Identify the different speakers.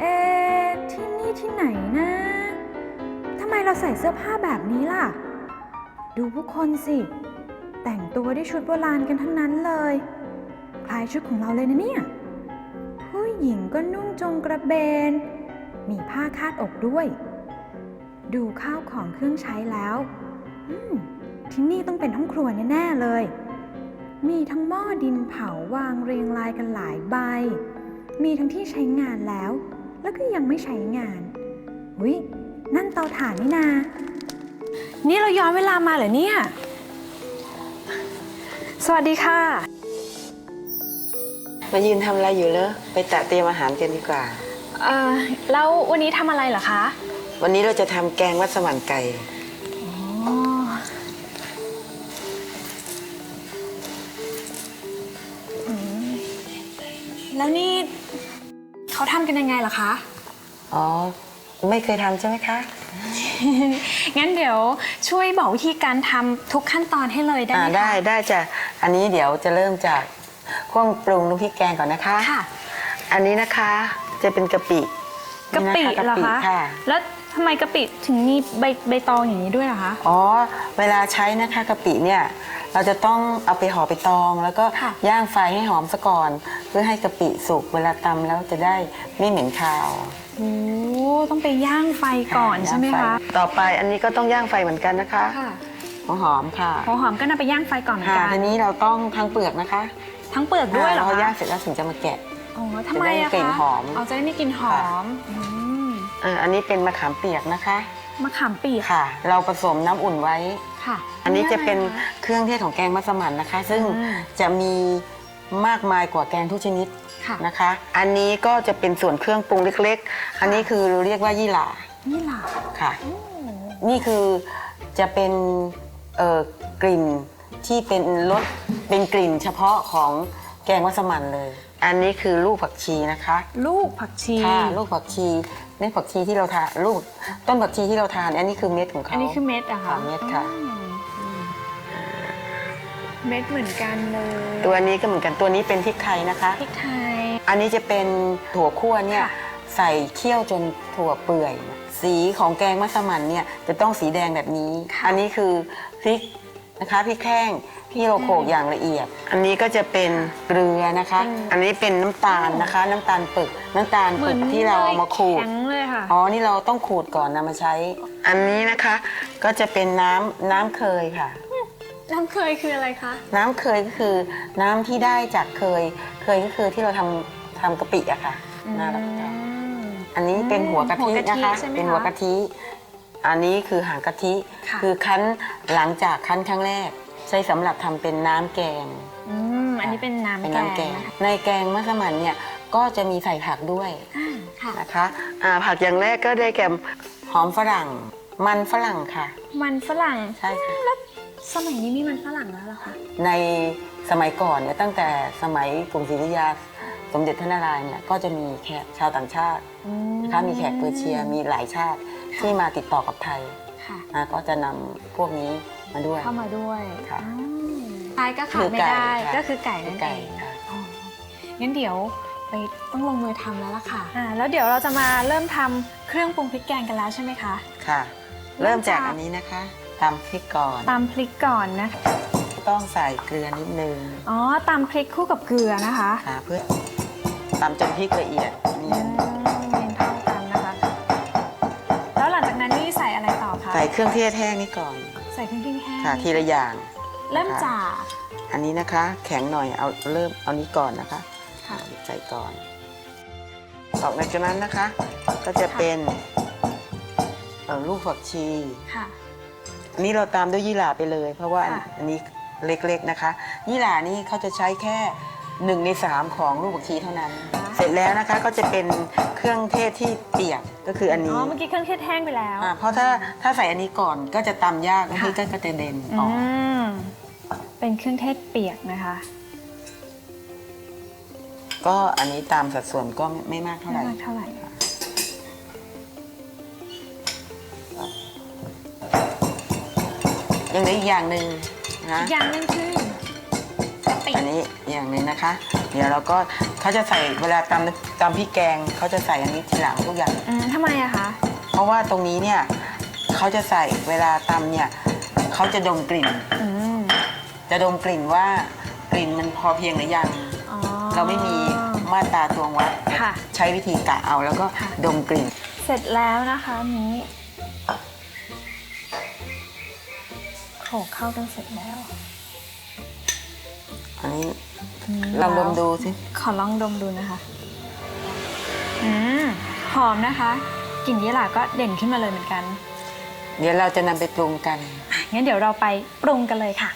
Speaker 1: เอ๊ที่นี่ที่ไหนนะ ทำไมเราใส่เสื้อผ้าแบบนี้ล่ะ ดูผู้คนสิ แต่งตัวด้วยชุดโบราณกันทั้งนั้นเลย คล้ายชุดของเราเลยนะเนี่ย ผู้หญิงก็นุ่งจงกระเบน มีผ้าคาดอกด้วย ดูข้าวของเครื่องใช้แล้วที่นี่ต้องเป็นห้องครัวแน่ ๆ เลย มีทั้งหม้อดินเผาวางเรียงรายกันหลายใบ มีทั้งที่ใช้งานแล้ว แล้วก็ยังไม่ใช้งานวินั่นเตาถ่านนี่นา นี่เราย้อนเวลามาเหรอเนี่ย สวัสดีค่ะ
Speaker 2: มายืนทำอะไรอยู่เลยไปแตะเตรียมอาหารกันดีกว่า
Speaker 1: เอ่อ แล้ววันนี้ทำอะไรเหรอคะ
Speaker 2: วันนี้เราจะทำแกงวัดสมั่นไก่
Speaker 1: แล้วนี่เขาทำกันยังไงเหรอคะ
Speaker 2: อ๋อ ไม่เคยทำใช่ไหมคะ
Speaker 1: งั้นเดี๋ยวช่วยบอกวิธีการทำทุกขั้นตอนให้เลยได้
Speaker 2: อ่า
Speaker 1: ไหมคะ
Speaker 2: ได้ได้จ้ะ อันนี้เดี๋ยวจะเริ่มจากเครื่องปรุงน้ำพริกแกงก่อนนะคะ
Speaker 1: ค่ะ
Speaker 2: อันนี้นะคะจะเป็นกะปิ
Speaker 1: กะปิ
Speaker 2: นี่น
Speaker 1: เหรอคะ
Speaker 2: ค่ะ
Speaker 1: แล้ว ทำไมกะปิถึงมีใบใบตองอย่างนี้ด้วยเหรอคะ
Speaker 2: อ๋อ เวลาใช้นะคะกะปิเนี่ย เราจะต้องเอาไปห่อไปตอง แล้วก็
Speaker 1: ค่ะ
Speaker 2: ย่างไฟให้หอมซะก่อน เพื่อให้กะปิสุกเวลาตำแล้วจะได้ไม่เหม็นคาว
Speaker 1: โอ้ต้องไปย่างไฟก่อนใช่ไหม
Speaker 2: ย่าง
Speaker 1: คะ
Speaker 2: ฟต่อไปอันนี้ก็ต้องย่างไฟเหมือนกันนะคะ
Speaker 1: ค่ะ
Speaker 2: หัวหอมค่ะ
Speaker 1: หัวหอมก็นำไปย่างไฟก่อนเหมือน
Speaker 2: ค่ะ
Speaker 1: กัน
Speaker 2: ทีนี้เราต้องทั้งเปลือกนะคะ
Speaker 1: ทั้งเปลือกด้วยเหรอ
Speaker 2: พย่าง
Speaker 1: คะ
Speaker 2: เสร็จแล้วถึงจะมาแกะ
Speaker 1: อ๋อทำไมอะ
Speaker 2: จะได้กลิ่
Speaker 1: คะ
Speaker 2: นหอม
Speaker 1: เอาจะได้มีกลิ่นหอมอืม
Speaker 2: เอ่ออันนี้เป็นมะขามเปียกนะคะ
Speaker 1: มะขามเปียก
Speaker 2: ค่ะ เราผสมน้ำอุ่นไว้
Speaker 1: ค่ะ
Speaker 2: อันนี้จะเป็น
Speaker 1: อไรค
Speaker 2: เครื่องเทศของแกงมัสมั่นนะคะ ซึ่ง
Speaker 1: อืม
Speaker 2: จะมีมากมายกว่าแกงทุกชนิด
Speaker 1: ค่ะ
Speaker 2: นะคะ อันนี้ก็จะเป็นส่วนเครื่องปรุงเล็กๆ อันนี้คือเราเรียกว่ายี่หร่า
Speaker 1: นี่ล่ะ
Speaker 2: ค่ะ
Speaker 1: โอ้
Speaker 2: นี่คือจะเป็นเอ่อกลิ่นที่เป็นรสเป็นกลิ่นเฉพาะของ แกงมัสมั่นเลย อันนี้คือลูกผักชีนะคะ
Speaker 1: ลูกผักชี
Speaker 2: ค่ะลูกผักชีเม็ดผักชีที่เราทานลูกต้นผักชีที่เราทานอันนี้คือเม็ดของเขา
Speaker 1: อันนี้คือเม็ดอะคะ
Speaker 2: ค่ะเม็ดค่ะ
Speaker 1: อืมเม็ดเหมือนกันเลย
Speaker 2: ตัวนี้ก็เหมือนกันตัวนี้เป็นพริกไทยนะคะ
Speaker 1: พริกไทย
Speaker 2: อันนี้จะเป็นถั่วคั่วเนี่ย
Speaker 1: ค่ะ
Speaker 2: ใส่เคี่ยวจนถั่วเปื่อย สีของแกงมัสมั่นเนี่ยจะต้องสีแดงแบบนี้ อันนี้คือพริก นะคะพริกแห้งที่เราโขลกอย่างละเอียด อันนี้ก็จะเป็นเกลือนะคะ อันนี้เป็นน้ำตาลนะคะ น้ำตาลปึกน้ำตาล
Speaker 1: เหมื
Speaker 2: ปึ
Speaker 1: อน
Speaker 2: กที่เราเอามาขูด
Speaker 1: แข็งเลยค่ะ
Speaker 2: อ๋อ นี่เราต้องขูดก่อนนำมาใช้ อันนี้นะคะก็จะเป็นน้ำน้ำเคยค่ะ
Speaker 1: น้ำเคยคืออะไรคะ
Speaker 2: น้ำเคยก็คือน้ำที่ได้จากเคย เคยก็คือที่เราทำทำกะปิอะค่ะน่ารับประทานอันนี้เป็นหัวกะทิ
Speaker 1: หัวกะทิ
Speaker 2: นะคะ
Speaker 1: ใช่ไหม
Speaker 2: เป็น
Speaker 1: คะ
Speaker 2: หัวกะทิ อันนี้คือหางกะทิ
Speaker 1: ค่ะ
Speaker 2: คือคั้นหลังจากคั้นครั้งแรก ใช้สำหรับทำเป็นน้ำแกง
Speaker 1: อืมอันนี้เป็นน้ำ
Speaker 2: เป็น
Speaker 1: แก
Speaker 2: น้ำแก
Speaker 1: ง
Speaker 2: ง
Speaker 1: นะคะ
Speaker 2: ในแกงมัสมั่นเนี่ยก็จะมีใส่ผักด้วย
Speaker 1: อ่าค่ะ
Speaker 2: นะคะอ่าผักอย่างแรกก็ได้แก่หอมฝรั่ง มันฝรั่งค่ะ
Speaker 1: มันฝรั่ง
Speaker 2: ใช่ค่ะ
Speaker 1: แล้วสมัยนี้มีมันฝรั่งแล้วเหรอคะ
Speaker 2: ในสมัยก่อนเนี่ยตั้งแต่สมัยกรุงศรีอยุธยาสมเด็จพระนารายณ์เนี่ยก็จะมีแขกชาวต่างชาตินะคะมีแขกเปอร์เซียมีหลายชาติ ที่มาติดต่อกับไทย
Speaker 1: ค่ะ
Speaker 2: นะก็จะนำพวกนี้มาด้วย
Speaker 1: เข้ามาด้วย
Speaker 2: ค่ะ
Speaker 1: อืมท้ายก็ขาดไม่ได้
Speaker 2: คือไก่ค่ะ
Speaker 1: ก็คือไก่นั่นเอ
Speaker 2: ไก่
Speaker 1: ง
Speaker 2: ค่ะ
Speaker 1: อ๋องั้นเดี๋ยวไปต้องลงมือทำแล้วล่ะค่ะ อ่าแล้วเดี๋ยวเราจะมาเริ่มทำเครื่องปรุงพริกแกงกันแล้วใช่ไหมคะ
Speaker 2: ค่ะ
Speaker 1: เริ่
Speaker 2: เริ่
Speaker 1: ม
Speaker 2: ม
Speaker 1: จา
Speaker 2: จากกอันนี้นะคะตำพริกก่อน
Speaker 1: ตำพริกก่อนนะ
Speaker 2: ต้องใส่เกลือนิดนึง
Speaker 1: อ๋อตำพริกคู่กับเกลือนะคะ
Speaker 2: ค่ะเพื่อตำจนพริกละเอียดเนี
Speaker 1: อื
Speaker 2: ยน
Speaker 1: มเรียนเท่า
Speaker 2: ใส่เครื่องเทศแห้งนี่ก่อน
Speaker 1: ใส่เครื่องพริกแห้ง
Speaker 2: ค่ะทีละอย่าง
Speaker 1: เริ่มจาก
Speaker 2: อันนี้นะคะ แข็งหน่อยเอาเริ่มเอานี้ก่อนนะคะ
Speaker 1: ค่ะ
Speaker 2: ใส่ก่อนออกจากนั้นนะคะ ก็จะเป็นเอ่อลูกผักชี
Speaker 1: ค่ะ
Speaker 2: อันนี้เราตามด้วยยี่หร่าไปเลย เพราะว่าอัน
Speaker 1: ค่ะ
Speaker 2: อันนี้เล็กๆนะคะ ยี่หร่านี่เขาจะใช้แค่หนึ่งในสามของลูกผักชีเท่านั้นเสร็จแล้วนะคะก็จะเป็นเครื่องเทศที่เปียกก็คืออัน
Speaker 1: อ๋
Speaker 2: นี้
Speaker 1: อเมื่อกี้เครื่องเทศแห้งไปแล้ว
Speaker 2: อ่าเพราะถ้าถ้าใส่อันนี้ก่อนก็จะตำยากก็คือ
Speaker 1: ค่ะ
Speaker 2: ก็จะเด่นอ
Speaker 1: อื
Speaker 2: อก
Speaker 1: มเป็นเครื่องเทศเปียกนะคะ
Speaker 2: ก็อันนี้ตามสัดส่วนก็ไม่ไม่มากเท่าไห
Speaker 1: ไม่
Speaker 2: ร่
Speaker 1: มากเท่าไหร่
Speaker 2: ยังเหลืออีกอย่างหนึ่งนะ
Speaker 1: อีกอย่างหนึงคือ กะปิ
Speaker 2: อันนี้อย่างหนึ่งนะคะ เดี๋ยวเราก็เขาจะใส่เวลาตำตำพริกแกงเขาจะใส่อันนี้ทีหลังทุกอย่าง
Speaker 1: อืมทำไมอะคะ
Speaker 2: เพราะว่าตรงนี้เนี่ยเขาจะใส่เวลาตำเนี่ยเขาจะดมกลิ่น
Speaker 1: อืม
Speaker 2: จะดมกลิ่นว่ากลิ่นมันพอเพียงหรือยัง
Speaker 1: อ๋อ
Speaker 2: เราไม่มีมาตราตวงวัด
Speaker 1: ค่ะ
Speaker 2: ใช้วิธีกะเอาแล้วก็
Speaker 1: ค่ะ
Speaker 2: ดมกลิ่น
Speaker 1: เสร็จแล้วนะคะอันนี้โขลกเข้ากันเสร็จแล้ว
Speaker 2: อันนี้ลองดมดูสิ
Speaker 1: ขอลองดมดูนะคะ อืม หอมนะคะ กลิ่นยี่หร่าก็เด่นขึ้นมาเลยเหมือนกัน
Speaker 2: เดี๋ยวเราจะนำไปปรุงกัน
Speaker 1: อะงั้นเดี๋ยวเราไปปรุงกันเลยค่ะ